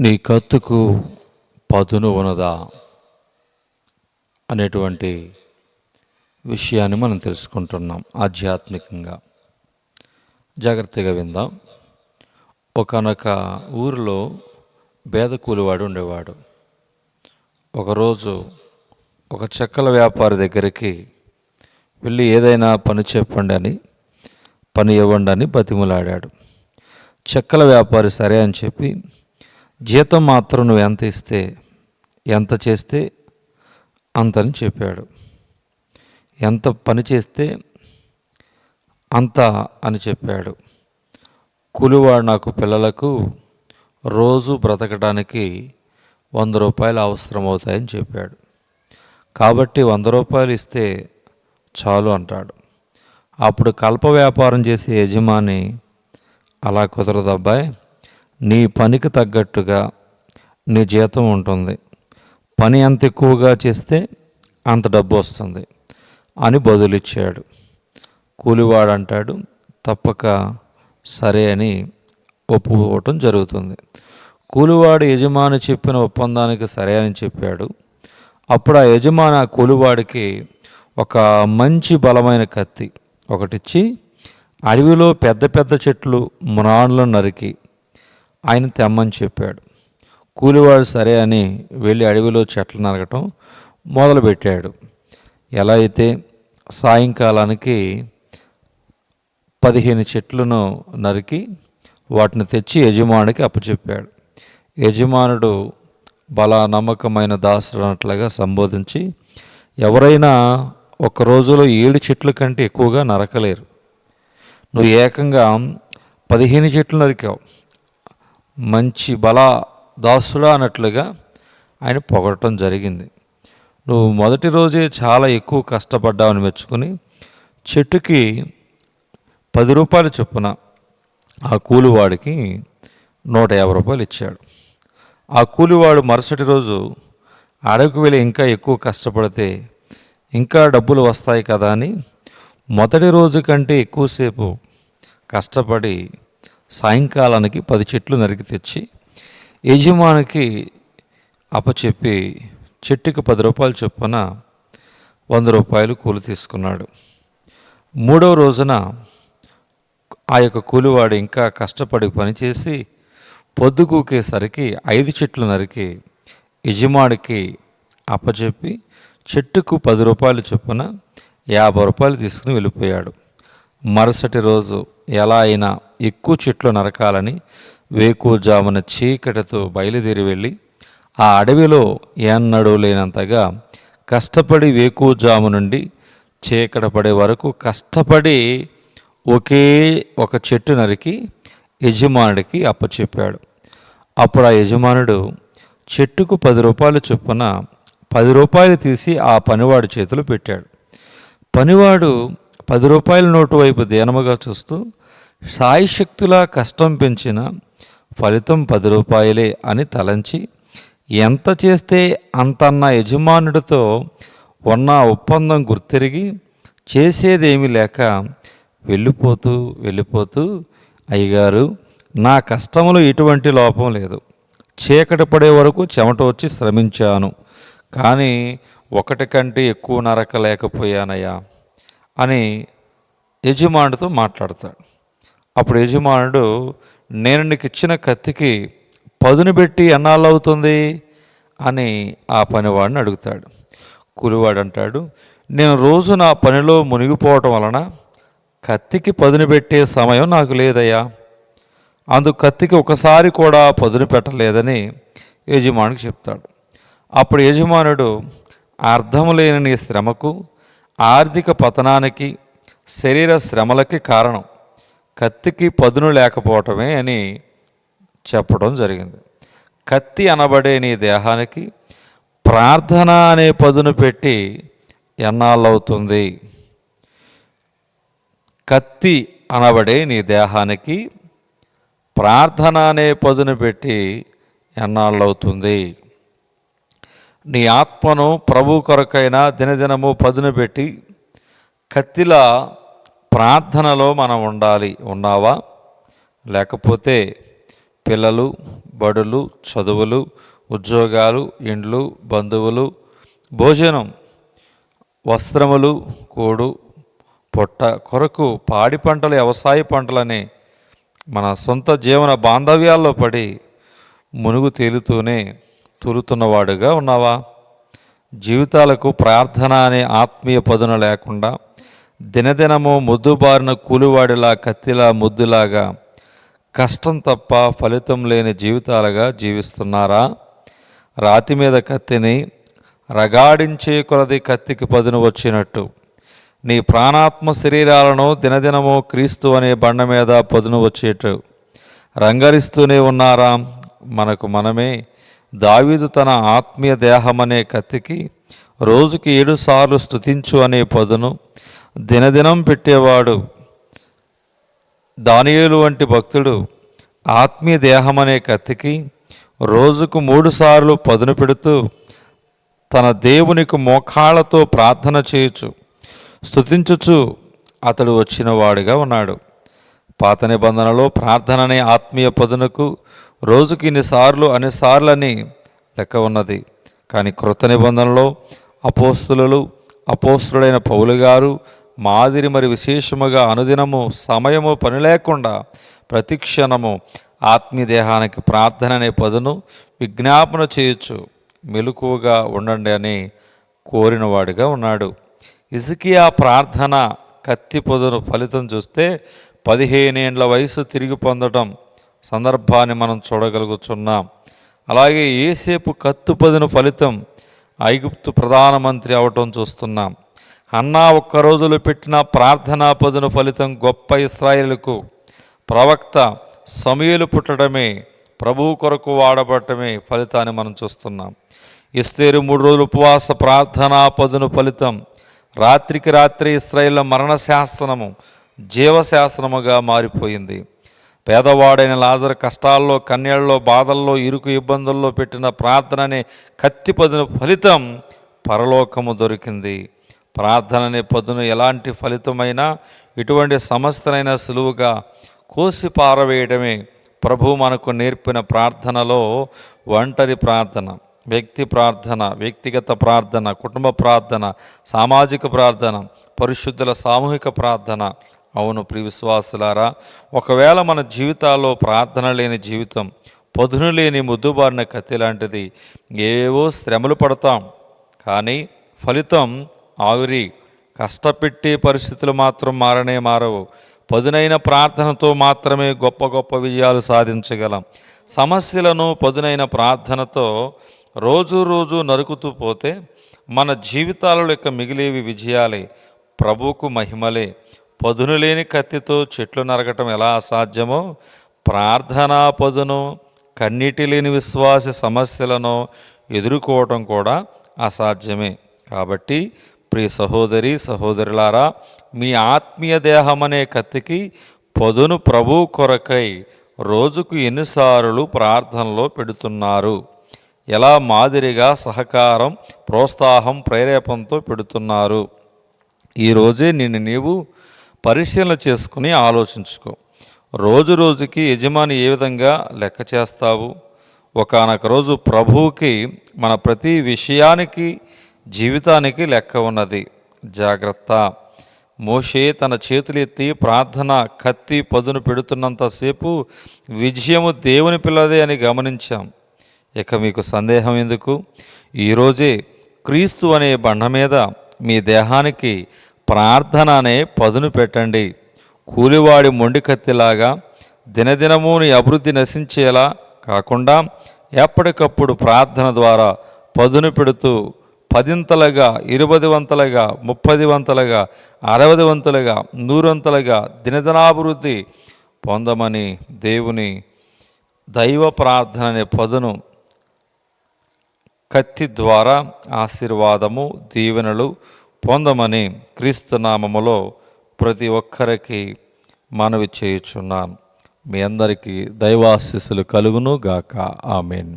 నీ కత్తుకు పదును ఉన్నదా అనేటువంటి విషయాన్ని మనం తెలుసుకుంటున్నాం ఆధ్యాత్మికంగా. జాగ్రత్తగా విందాం. ఒకనొక ఊరిలో పేద కూలివాడు ఉండేవాడు. ఒకరోజు ఒక చెక్కల వ్యాపారి దగ్గరికి వెళ్ళి ఏదైనా పని చెప్పండి అని పని ఇవ్వండి అని బతిమలాడాడు. చెక్కల వ్యాపారి సరే అని చెప్పి జీతం మాత్రం నువ్వు ఎంత ఇస్తే ఎంత చేస్తే అంతని చెప్పాడు. ఎంత పని చేస్తే అంత అని చెప్పాడు. కూలివాడు నాకు పిల్లలకు రోజు బ్రతకడానికి వంద రూపాయలు అవసరం అవుతాయని చెప్పాడు. కాబట్టి వంద రూపాయలు ఇస్తే చాలు అంటాడు. అప్పుడు కల్ప వ్యాపారం చేసే యజమాని అలా కుదరదు అబ్బాయి నీ పనికి తగ్గట్టుగా నీ జీతం ఉంటుంది. పని ఎంత ఎక్కువగా చేస్తే అంత డబ్బు వస్తుంది అని బదులిచ్చాడు. కూలివాడు అంటాడు తప్పక సరే అని ఒప్పుకోవటం జరుగుతుంది. కూలివాడు యజమాని చెప్పిన ఒప్పందానికి సరే అని చెప్పాడు. అప్పుడు ఆ యజమాని ఆ కూలివాడికి ఒక మంచి బలమైన కత్తి ఒకటిచ్చి అడవిలో పెద్ద పెద్ద చెట్లు మునాన్లను నరికి ఆయన తెమ్మని చెప్పాడు. కూలివాడు సరే అని వెళ్ళి అడవిలో చెట్లు నరకటం మొదలుపెట్టాడు. ఎలా అయితే సాయంకాలానికి పదిహేను చెట్లను నరికి వాటిని తెచ్చి యజమానికి అప్పచెప్పాడు. యజమానుడు బల నమ్మకమైన దాసుడు అన్నట్లుగా సంబోధించి ఎవరైనా ఒక రోజులో ఏడు చెట్ల కంటే ఎక్కువగా నరకలేరు. నువ్వు ఏకంగా పదిహేను చెట్లు నరికావు. మంచి బల దాసుడా అన్నట్లుగా ఆయన పొగడటం జరిగింది. నువ్వు మొదటి రోజే చాలా ఎక్కువ కష్టపడ్డావని మెచ్చుకుని చెట్టుకి పది రూపాయలు చొప్పున ఆ కూలివాడికి నూట యాభై రూపాయలు ఇచ్చాడు. ఆ కూలివాడు మరుసటి రోజు అడవికి వెళ్ళి ఇంకా ఎక్కువ కష్టపడితే ఇంకా డబ్బులు వస్తాయి కదా అని మొదటి రోజు కంటే ఎక్కువసేపు కష్టపడి సాయంకాలానికి పది చెట్లు నరికి తెచ్చి యజమానికి అప్పచెప్పి చెట్టుకి పది రూపాయలు చొప్పున వంద రూపాయలు కూలి తీసుకున్నాడు. మూడవ రోజున ఆ యొక్క కూలివాడు ఇంకా కష్టపడి పనిచేసి పొద్దుకూకేసరికి ఐదు చెట్లు నరికి యజమానికి అప్పచెప్పి చెట్టుకు పది రూపాయలు చొప్పున యాభై రూపాయలు తీసుకుని వెళ్ళిపోయాడు. మరుసటి రోజు ఎలా అయినా ఎక్కువ చెట్లు నరకాలని వేకుజామున చీకటితో బయలుదేరి వెళ్ళి ఆ అడవిలో ఏన్నడూ లేనంతగా కష్టపడి వేకుజాము నుండి చీకట పడే వరకు కష్టపడి ఒకే ఒక చెట్టు నరికి యజమానుడికి అప్పచెప్పాడు. అప్పుడు ఆ యజమానుడు చెట్టుకు పది రూపాయలు చొప్పున పది రూపాయలు తీసి ఆ పనివాడి చేతిలో పెట్టాడు. పనివాడు పది రూపాయల నోటు వైపు దీనముగా చూస్తూ సాయశక్తులా కష్టం పెంచిన ఫలితం పది రూపాయలే అని తలంచి ఎంత చేస్తే అంతన్న యజమానుడితో ఉన్న ఒప్పందం గుర్తిరిగి చేసేదేమీ లేక వెళ్ళిపోతూ వెళ్ళిపోతూ అయ్యగారు నా కష్టములు ఎటువంటి లోపం లేదు. చీకటి పడే వరకు చెమట వచ్చి శ్రమించాను. కానీ ఒకటి కంటే ఎక్కువ నరకలేకపోయానయ్యా అని యజమానుడితో మాట్లాడతాడు. అప్పుడు యజమానుడు నేను నీకు ఇచ్చిన కత్తికి పదును పెట్టి ఎన్నాళ్ళు అవుతుంది అని ఆ పనివాడిని అడుగుతాడు. కూలివాడు అంటాడు నేను రోజు నా పనిలో మునిగిపోవటం వలన కత్తికి పదును పెట్టే సమయం నాకు లేదయ్యా. అందుకు కత్తికి ఒకసారి కూడా పదును పెట్టలేదని యజమానికి చెప్తాడు. అప్పుడు యజమానుడు అర్థం లేని నీ శ్రమకు ఆర్థిక పతనానికి శరీర శ్రమలకి కారణం కత్తికి పదును లేకపోవటమే అని చెప్పడం జరిగింది. కత్తి అనబడే నీ దేహానికి ప్రార్థన అనే పదును పెట్టి ఎన్నాళ్ళవుతుంది? కత్తి అనబడే నీ దేహానికి ప్రార్థన అనే పదును పెట్టి ఎన్నాళ్ళవుతుంది? నీ ఆత్మను ప్రభు కొరకైనా దినదినము పదును పెట్టి కత్తిలా ప్రార్థనలో మనం ఉండాలి. ఉన్నావా? లేకపోతే పిల్లలు బడులు చదువులు ఉద్యోగాలు ఇండ్లు బంధువులు భోజనం వస్త్రములు కూడు పొట్ట కొరకు పాడి పంటలు వ్యవసాయ పంటలని మన సొంత జీవన బాంధవ్యాల్లో పడి మునుగు తేలుతూనే తూలుతున్నవాడుగా ఉన్నావా? జీవితాలకు ప్రార్థన అనే ఆత్మీయ పదున లేకుండా దినదినము ముద్దుబారిన కూలివాడిలా కత్తిలా ముద్దులాగా కష్టం తప్ప ఫలితం లేని జీవితాలుగా జీవిస్తున్నారా? రాతి మీద కత్తిని రగాడించే కొలది కత్తికి పదును వచ్చినట్టు. నీ ప్రాణాత్మ శరీరాలను దినదినము క్రీస్తు అనే బండ మీద పదును వచ్చేట్టు. రంగరిస్తూనే ఉన్నారా మనకు మనమే. దావీదు తన ఆత్మీయ దేహమనే కత్తికి రోజుకి ఏడుసార్లు స్థుతించు స్తుతించు అనే పదును దినదినం పెట్టేవాడు. దానియేలు వంటి భక్తుడు ఆత్మీయ దేహమనే కత్తికి రోజుకు మూడుసార్లు పదును పెడుతూ తన దేవునికి మోకాళ్ళతో ప్రార్థన చేయొచ్చు స్తుతించుచు అతడు వచ్చినవాడుగా ఉన్నాడు. పాత నిబంధనలో ప్రార్థన అనే ఆత్మీయ పదునకు రోజుకి ఇన్నిసార్లు అన్నిసార్లని లెక్క ఉన్నది. కానీ క్రొత్త నిబంధనలో అపోస్తులు అపోస్తుడైన పౌలు గారు మాదిరి మరి విశేషముగా అనుదినము సమయము పని లేకుండా ప్రతిక్షణము ఆత్మీదేహానికి ప్రార్థన అనే పదును విజ్ఞాపన చేయొచ్చు మెలకువగా ఉండండి అని కోరినవాడిగా ఉన్నాడు. ఇసుకియా ప్రార్థన కత్తి పొదును ఫలితం చూస్తే పదిహేనేండ్ల వయసు తిరిగి పొందడం సందర్భాన్ని మనం చూడగలుగుతున్నాం. అలాగే ఏసేపు కత్తు పదును ఫలితం ఐగుప్తు ప్రధానమంత్రి అవటం చూస్తున్నాం. అన్నా ఒక్క రోజులు పెట్టిన ప్రార్థనా పదును ఫలితం గొప్ప ఇస్రాయిలకు. ప్రవక్త సమయలు పుట్టడమే ప్రభువు కొరకు వాడబడటమే ఫలితాన్ని మనం చూస్తున్నాం. ఇస్తేరు మూడు రోజులు ఉపవాస ప్రార్థనా పదును ఫలితం రాత్రికి రాత్రి ఇస్రాయిల్ మరణ శాసనము జీవశాసనముగా మారిపోయింది. పేదవాడైన లాజర్ కష్టాల్లో కన్యల్లో బాధల్లో ఇరుకు ఇబ్బందుల్లో పెట్టిన ప్రార్థన అనే కత్తి పదును ఫలితం పరలోకము దొరికింది. ప్రార్థన అనే పదును ఎలాంటి ఫలితమైనా ఇటువంటి సమస్యనైనా సులువుగా కోసి పారవేయడమే ప్రభు మనకు నేర్పిన ప్రార్థనలో ఒంటరి ప్రార్థన వ్యక్తి ప్రార్థన వ్యక్తిగత ప్రార్థన కుటుంబ ప్రార్థన సామాజిక ప్రార్థన పరిశుద్ధుల సామూహిక ప్రార్థన అవును ప్రివిశ్వాసులారా ఒకవేళ మన జీవితాల్లో ప్రార్థన లేని జీవితం పొదును లేని ముద్దుబారిన కత్తి లాంటిది ఏవో శ్రమలు పడతాం. కానీ ఫలితం ఆవిరి కష్టపెట్టే పరిస్థితులు మాత్రం మారనే మారవు. పదునైన ప్రార్థనతో మాత్రమే గొప్ప గొప్ప విజయాలు సాధించగలం. సమస్యలను పదునైన ప్రార్థనతో రోజు రోజు నరుకుతూ పోతే మన జీవితాలలో యొక్క మిగిలేవి విజయాలే ప్రభువుకు మహిమలే. పదును లేని కత్తితో చెట్లు నరకటం ఎలా అసాధ్యమో ప్రార్థనా పదును కన్నీటి లేని విశ్వాస సమస్యలను ఎదుర్కోవటం కూడా అసాధ్యమే. కాబట్టి ప్రియ సహోదరి సహోదరులారా మీ ఆత్మీయ దేహం అనే కత్తికి పదును ప్రభు కొరకై రోజుకు ఎన్నిసార్లు ప్రార్థనలో పెడుతున్నారు. ఎలా మాదిరిగా సహకారం ప్రోత్సాహం ప్రేరేపణతో పెడుతున్నారు. ఈరోజే నిన్ను నీవు పరిశీలన చేసుకుని ఆలోచించుకో. రోజు రోజుకి యజమాని ఏ విధంగా లెక్క చేస్తావు? ఒకనొక రోజు ప్రభువుకి మన ప్రతి విషయానికి జీవితానికి లెక్క ఉన్నది. జాగ్రత్త. మోషే తన చేతులెత్తి ప్రార్థన కత్తి పదును పెడుతున్నంతసేపు విజయము దేవుని పిల్లదే అని గమనించాం. ఇక మీకు సందేహం ఎందుకు? ఈరోజే క్రీస్తు అనే బండ మీద మీ దేహానికి ప్రార్థన అనే పదును పెట్టండి. కూలివాడి మొండి కత్తిలాగా దినదినము నీ అభివృద్ధి నశించేలా కాకుండా ఎప్పటికప్పుడు ప్రార్థన ద్వారా పదును పెడుతూ పదింతలుగా ఇరుపది వంతలుగా ముప్పది వంతలుగా అరవది వంతులుగా నూరంతలుగా దినదినాభివృద్ధి పొందమని దేవుని దైవ ప్రార్థన అనే పదును కత్తి ద్వారా ఆశీర్వాదము దీవెనలు పొందమని క్రీస్తునామములో ప్రతి ఒక్కరికి మనవి చేయుచున్నాను. మీ అందరికీ దైవాశీస్సులు కలుగును గాక. ఆమెన్.